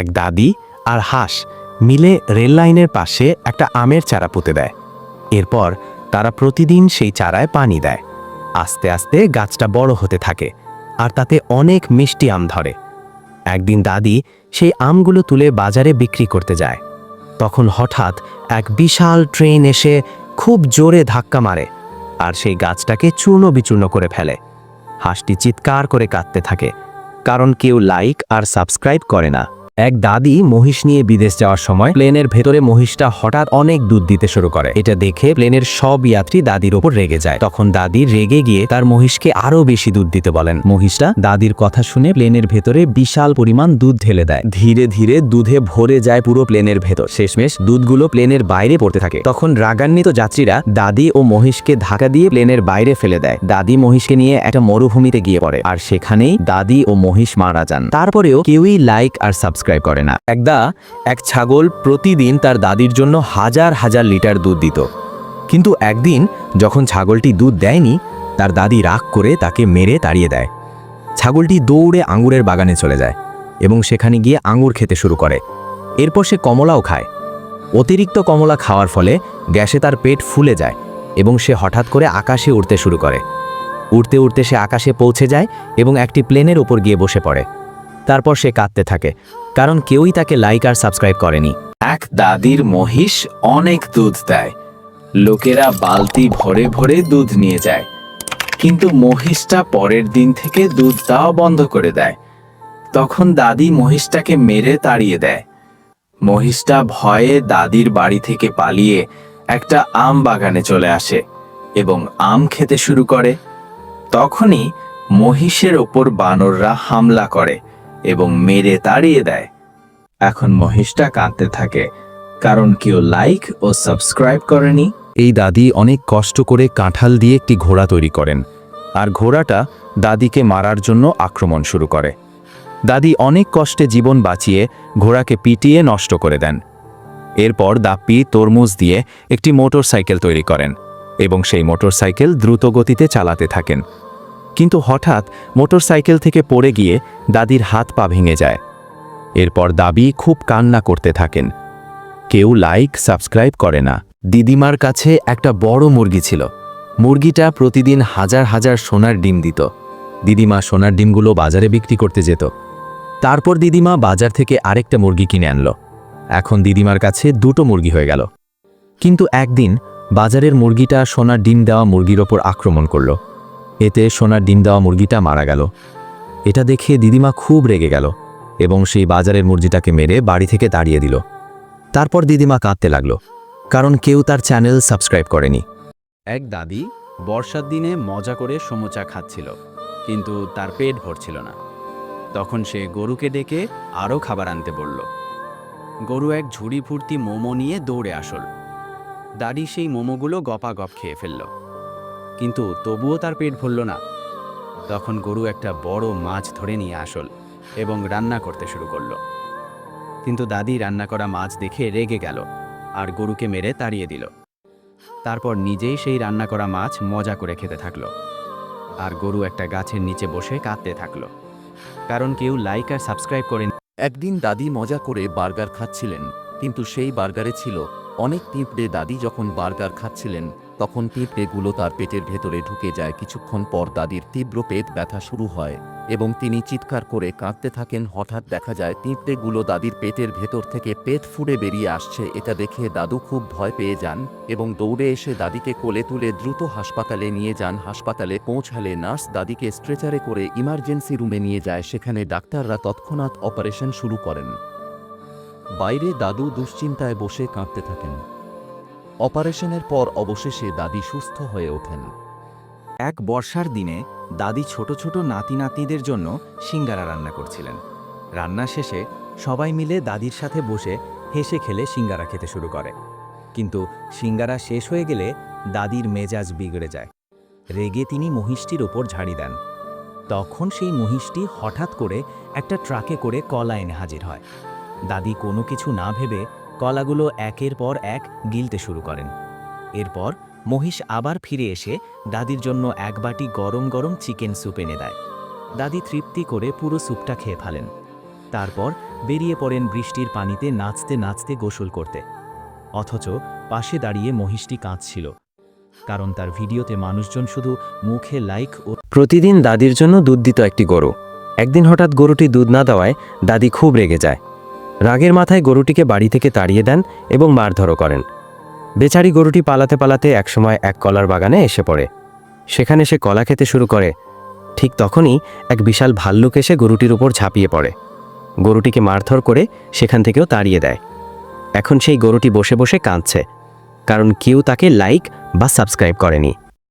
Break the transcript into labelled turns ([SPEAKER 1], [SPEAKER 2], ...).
[SPEAKER 1] এক দাদি আর হাঁস মিলে রেল লাইনের পাশে একটা আমের চারা পুঁতে দেয়। এরপর তারা প্রতিদিন সেই চারায় পানি দেয়। আস্তে আস্তে গাছটা বড় হতে থাকে আর তাতে অনেক মিষ্টি আম ধরে। একদিন দাদি সেই আমগুলো তুলে বাজারে বিক্রি করতে যায়। তখন হঠাৎ এক বিশাল ট্রেন এসে খুব জোরে ধাক্কা মারে আর সেই গাছটাকে চূর্ণ বিচূর্ণ করে ফেলে। হাঁসটি চিৎকার করে কাঁদতে থাকে, কারণ কেউ লাইক আর সাবস্ক্রাইব করে না। এক দাদি মহিষ নিয়ে বিদেশ যাওয়ার সময় প্লেনের ভেতরে মহিষটা হঠাৎ অনেক দুধ দিতে শুরু করে। এটা দেখে প্লেনের সব যাত্রী দাদির ওপর রেগে যায়। তখন দাদি রেগে গিয়ে তার মহিষকে আরও বেশি দুধ দিতে বলেন। মহিষটা দাদির কথা শুনে প্লেনের ভেতরে বিশাল পরিমাণ দুধ ঢেলে দেয়। ধীরে ধীরে দুধে ভরে যায় পুরো প্লেনের ভেতর। শেষমেশ দুধগুলো প্লেনের বাইরে পড়তে থাকে। তখন রাগান্বিত যাত্রীরা দাদি ও মহিষকে ধাক্কা দিয়ে প্লেনের বাইরে ফেলে দেয়। দাদি মহিষকে নিয়ে একটা মরুভূমিতে গিয়ে পড়ে। আর সেখানেই দাদি ও মহিষ মারা যান। তারপরেও কেউই লাইক আর সাবস্ক্রাইব করে না। একদা, এক ছাগল প্রতিদিন তার দাদির জন্য হাজার হাজার লিটার দুধ দিত। কিন্তু একদিন যখন ছাগলটি দুধ দেয়নি, তার দাদি রাগ করে তাকে মেরে তাড়িয়ে দেয়। ছাগলটি দৌড়ে আঙুরের বাগানে চলে যায় এবং সেখানে গিয়ে আঙুর খেতে শুরু করে। এরপর সে কমলাও খায়। অতিরিক্ত কমলা খাওয়ার ফলে গ্যাসে তার পেট ফুলে যায় এবং সে হঠাৎ করে আকাশে উড়তে শুরু করে। উড়তে উড়তে সে আকাশে পৌঁছে যায় এবং একটি প্লেনের ওপর গিয়ে বসে পড়ে। তারপর সে কাঁদতে থাকে, কারণ কেউই তাকে লাইক আর সাবস্ক্রাইব করেনি।
[SPEAKER 2] এক দাদির মহিষ অনেক দুধ দেয়। লোকেরা বালতি ভরে ভরে দুধ নিয়ে যায়। কিন্তু মহিষটা পরের দিন থেকে দুধ দেওয়া বন্ধ করে দেয়। তখন দাদি মহিষটাকে মেরে তাড়িয়ে দেয়। মহিষটা ভয়ে দাদির বাড়ি থেকে পালিয়ে একটা আম বাগানে চলে আসে এবং আম খেতে শুরু করে। তখনই মহিষের ওপর বানররা হামলা করে। এবং মেরে তাড়িয়ে দেয়। এখন মহিষটা কাঁদতে থাকে, কারণ কেউ লাইক ও সাবস্ক্রাইব করেনি।
[SPEAKER 1] এই দাদি অনেক কষ্ট করে কাঁঠাল দিয়ে একটি ঘোড়া তৈরি করেন, আর ঘোড়াটা দাদিকে মারার জন্য আক্রমণ শুরু করে। দাদি অনেক কষ্টে জীবন বাঁচিয়ে ঘোড়াকে পিটিয়ে নষ্ট করে দেন। এরপর দাপ্পি তরমুজ দিয়ে একটি মোটর সাইকেল তৈরি করেন এবং সেই মোটর সাইকেল দ্রুত গতিতে চালাতে থাকেন। কিন্তু হঠাৎ মোটর সাইকেল থেকে পড়ে গিয়ে দাদির হাত পা ভেঙে যায়। এরপর দাবি খুব কান্না করতে থাকেন। কেউ লাইক, সাবস্ক্রাইব করে না। দিদিমার কাছে একটা বড় মুরগি ছিল। মুরগিটা প্রতিদিন হাজার হাজার সোনার ডিম দিত। দিদিমা সোনার ডিমগুলো বাজারে বিক্রি করতে যেত। তারপর দিদিমা বাজার থেকে আরেকটা মুরগি কিনে আনলো। এখন দিদিমার কাছে দুটো মুরগি হয়ে গেল। কিন্তু একদিন বাজারের মুরগিটা সোনার ডিম দেওয়া মুরগির ওপর আক্রমণ করল। এতে সোনার ডিম দেওয়া মুরগিটা মারা গেল। এটা দেখে দিদিমা খুব রেগে গেল এবং সেই বাজারের মুরগিটাকে মেরে বাড়ি থেকে তাড়িয়ে দিল। তারপর দিদিমা কাঁদতে লাগল, কারণ কেউ তার চ্যানেল সাবস্ক্রাইব করেনি।
[SPEAKER 3] এক দাদি বর্ষার দিনে মজা করে সমোচা খাচ্ছিল, কিন্তু তার পেট ভরছিল না। তখন সে গরুকে ডেকে আরও খাবার আনতে বলল, গরু এক ঝুড়ি ফুর্তি মোমো নিয়ে দৌড়ে আসল। দাদি সেই মোমোগুলো গপা গপ খেয়ে ফেলল। কিন্তু তবুও তার পেট ভরল না। তখন গরু একটা বড় মাছ ধরে নিয়ে আসল এবং রান্না করতে শুরু করল। কিন্তু দাদি রান্না করা মাছ দেখে রেগে গেল আর গরুকে মেরে তাড়িয়ে দিল। তারপর নিজেই সেই রান্না করা মাছ মজা করে খেতে থাকল আর গরু একটা গাছের নিচে বসে কাঁদতে থাকল। কারণ কেউ লাইক আর সাবস্ক্রাইব করেন।
[SPEAKER 4] একদিন দাদি মজা করে বার্গার খাচ্ছিলেন, কিন্তু সেই বার্গারে ছিল অনেক পিঁপড়ে দাদি যখন বার্গার খাচ্ছিলেন তখন পিঁপড়েগুলো তার পেটের ভেতরে ঢুকে যায়। কিছুক্ষণ পর দাদির তীব্র পেট ব্যথা শুরু হয় এবং তিনি চিৎকার করে কাঁদতে থাকেন। হঠাৎ দেখা যায়, পিঁপড়েগুলো দাদির পেটের ভেতর থেকে পেট ফুড়ে বেরিয়ে আসছে। এটা দেখে দাদু খুব ভয় পেয়ে যান এবং দৌড়ে এসে দাদিকে কোলে তুলে দ্রুত হাসপাতালে নিয়ে যান। হাসপাতালে পৌঁছালে নার্স দাদিকে স্ট্রেচারে করে ইমার্জেন্সি রুমে নিয়ে যায়। সেখানে ডাক্তাররা তৎক্ষণাৎ অপারেশন শুরু করেন। বাইরে দাদু দুশ্চিন্তায় বসে কাঁদতে থাকেন। অপারেশনের পর অবশেষে দাদি সুস্থ হয়ে ওঠেন।
[SPEAKER 3] এক বর্ষার দিনে দাদি ছোট ছোট নাতি নাতনিদের জন্য সিঙ্গারা রান্না করছিলেন। রান্না শেষে সবাই মিলে দাদির সাথে বসে হেসে খেলে সিঙ্গারা খেতে শুরু করে। কিন্তু সিঙ্গারা শেষ হয়ে গেলে দাদির মেজাজ বিগড়ে যায়। রেগে তিনি মহিষটির ওপর ঝাড়ি দেন। তখন সেই মহিষটি হঠাৎ করে একটা ট্রাকে করে কলা এনে হাজির হয়। দাদি কোনো কিছু না ভেবে কলাগুলো একের পর এক গিলতে শুরু করেন। এরপর মহিষ আবার ফিরে এসে দাদির জন্য এক বাটি গরম গরম চিকেন স্যুপ এনে দেয়। দাদি তৃপ্তি করে পুরো স্যুপটা খেয়ে ফেলেন। তারপর
[SPEAKER 5] বেরিয়ে পড়েন বৃষ্টির পানিতে নাচতে নাচতে গোসল করতে। অথচ পাশে দাঁড়িয়ে মহিষটি কাঁদছিল। কারণ তার ভিডিওতে মানুষজন শুধু মুখে লাইক ও
[SPEAKER 1] প্রতিদিন দাদির জন্য দুধ দিত একটি গরু। একদিন হঠাৎ গরুটি দুধ না দেওয়ায় দাদি খুব রেগে যায়। রাগের মাথায় গরুটিকে বাড়ি থেকে তাড়িয়ে দেন এবং মারধরও করেন। বেচারি গরুটি পালাতে পালাতে একসময় এক কলার বাগানে এসে পড়ে। সেখানে সে কলা খেতে শুরু করে। ঠিক তখনই এক বিশাল ভাল্লুক এসে গরুটির উপর ঝাঁপিয়ে পড়ে। গরুটিকে মারধর করে সেখান থেকেও তাড়িয়ে দেয়। এখন সেই গরুটি বসে বসে কাঁদছে, কারণ কেউ তাকে লাইক বা সাবস্ক্রাইব করেনি।